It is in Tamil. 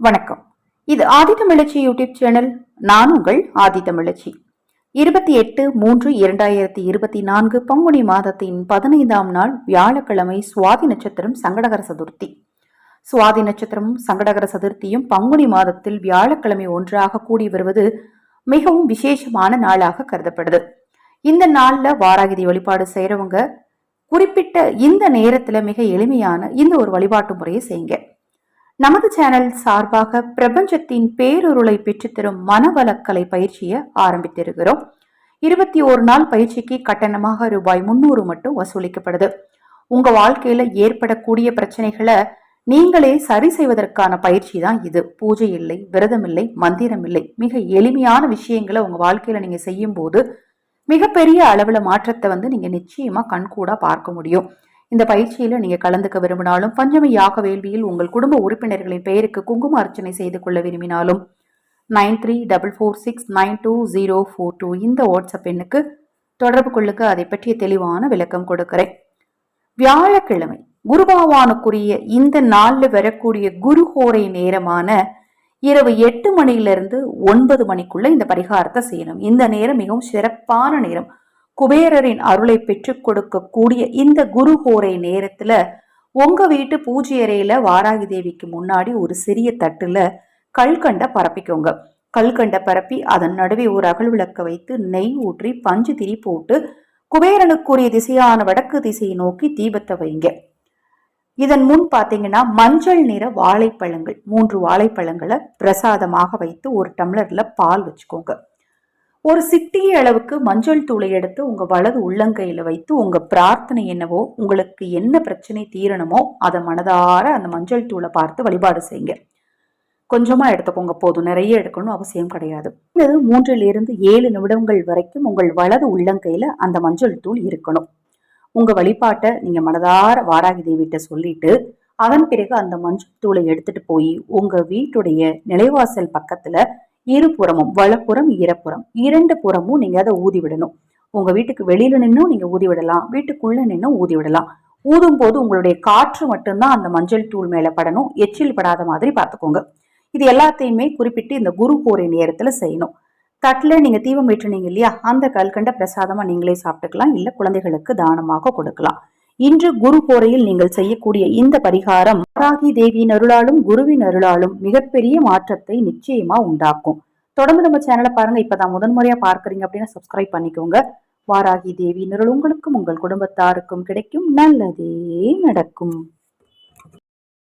வணக்கம். இது ஆதி தமிழச்சி யூடியூப் சேனல். நான் உங்கள் ஆதி தமிழச்சி. இருபத்தி எட்டு மூன்று இரண்டாயிரத்தி இருபத்தி நான்கு பங்குனி மாதத்தின் பதினைந்தாம் நாள் வியாழக்கிழமை சுவாதி நட்சத்திரம் சங்கடகர சதுர்த்தி. சுவாதி நட்சத்திரமும் சங்கடகர சதுர்த்தியும் பங்குனி மாதத்தில் வியாழக்கிழமை ஒன்றாக கூடி வருவது மிகவும் விசேஷமான நாளாக கருதப்படுது. இந்த நாளில் வாராகிதி வழிபாடு செய்கிறவங்க குறிப்பிட்ட இந்த நேரத்தில் மிக எளிமையான இந்த ஒரு வழிபாட்டு முறையை செய்யுங்க. நமது சேனல் சார்பாக பிரபஞ்சத்தின் பேரொருளை பெற்றுத்தரும் மனவளக்கலை பயிற்சியை ஆரம்பித்திருக்கிறோம். இருபத்தி ஒரு நாள் பயிற்சிக்கு கட்டணமாக ரூபாய் முன்னூறு மட்டும் வசூலிக்கப்படுது. உங்க வாழ்க்கையில ஏற்படக்கூடிய பிரச்சனைகளை நீங்களே சரி செய்வதற்கான பயிற்சி தான் இது. பூஜை இல்லை விரதம் இல்லை மந்திரம் இல்லை. மிக எளிமையான விஷயங்களை உங்க வாழ்க்கையில நீங்க செய்யும் போது மிகப்பெரிய அளவுல மாற்றத்தை வந்து நீங்க நிச்சயமா கண்கூடா பார்க்க முடியும். இந்த பயிற்சியில நீங்க கலந்துக்க விரும்பினாலும் பஞ்சமி யாக வேள்வியில் உங்கள் குடும்ப உறுப்பினர்களின் பெயருக்கு குங்கும அர்ச்சனை செய்து கொள்ள விரும்பினாலும் nine three double four six nine two zero four two இந்த வாட்ஸ்அப் எண்ணுக்கு தொடர்பு கொள்ளுக்கு அதை பற்றிய தெளிவான விளக்கம் கொடுக்கிறேன். வியாழக்கிழமை குருபாவானுக்குரிய இந்த நாளில் வரக்கூடிய குருஹோரை நேரமான இரவு எட்டு மணியிலிருந்து ஒன்பது மணிக்குள்ள இந்த பரிகாரத்தை செய்யணும். இந்த நேரம் மிகவும் சிறப்பான நேரம். குபேரரின் அருளை பெற்றுக் கொடுக்கக்கூடிய இந்த குருஹோரை நேரத்துல உங்க வீட்டு பூஜை அறையில வாராகி தேவிக்கு முன்னாடி ஒரு சிறிய தட்டுல கல்கண்ட பரப்பிக்கோங்க. கல்கண்ட பரப்பி அதன் நடுவே ஒரு அகல் விளக்க வைத்து நெய் ஊற்றி பஞ்சு திரி போட்டு குபேரனுக்குரிய திசையான வடக்கு திசையை நோக்கி தீபத்தை வைங்க. இதன் முன் பாத்தீங்கன்னா மஞ்சள் நிற வாழைப்பழங்கள் மூன்று வாழைப்பழங்களை பிரசாதமாக வைத்து ஒரு டம்ளர்ல பால் வச்சுக்கோங்க. ஒரு சிட்டிய அளவுக்கு மஞ்சள் தூளை எடுத்து உங்க வலது உள்ளங்கையில வைத்து உங்க பிரார்த்தனை என்னவோ உங்களுக்கு என்ன பிரச்சனை தீரணுமோ அதை மனதார அந்த மஞ்சள் தூளை பார்த்து வழிபாடு செய்யுங்க. கொஞ்சமா எடுத்துக்கோங்க போதும். நிறைய எடுக்கணும் அவசியம் கிடையாது. இது மூன்றிலிருந்து ஏழு நிமிடங்கள் வரைக்கும் உங்கள் வலது உள்ளங்கையில அந்த மஞ்சள் தூள் இருக்கணும். உங்க வழிபாட்டை நீங்க மனதார வாராகி தேவிட்ட சொல்லிட்டு அதன் பிறகு அந்த மஞ்சள் தூளை எடுத்துட்டு போய் உங்க வீட்டுடைய நிலைவாசல் பக்கத்துல இருபுறமும் வலப்புறம் இடப்புறம் இரண்டு புறமும் நீங்க அதை ஊதி விடணும். உங்க வீட்டுக்கு வெளியில நின்னும் நீங்க ஊதி விடலாம். வீட்டுக்குள்ள நின்னும் ஊதி விடலாம். ஊதும் போது உங்களுடைய காற்று மட்டும்தான் அந்த மஞ்சள் தூள் மேல படணும். எச்சில் படாத மாதிரி பார்த்துக்கோங்க. இது எல்லாத்தையுமே குறிப்பிட்டு இந்த குரு போரை நேரத்துல செய்யணும். தட்டில் நீங்க தீபம் ஏற்றுனீங்க இல்லையா? அந்த கல்கண்ட பிரசாதமா நீங்களே சாப்பிட்டுக்கலாம். இல்ல குழந்தைகளுக்கு தானமாக கொடுக்கலாம். இன்று குரு போரையில் நீங்கள் செய்யக்கூடிய இந்த பரிகாரம் வாராகி தேவியின் அருளாலும் குருவின் அருளாலும் மிகப்பெரிய மாற்றத்தை நிச்சயமா உண்டாக்கும். தொடர்ந்து நம்ம சேனலை பாருங்க. இப்பதான் முதன்முறையா பார்க்கறீங்க அப்படின்னா சப்ஸ்கிரைப் பண்ணிக்கோங்க. வாராகி தேவியின் அருள் உங்களுக்கும் உங்கள் குடும்பத்தாருக்கும் கிடைக்கும். நல்லதே நடக்கும்.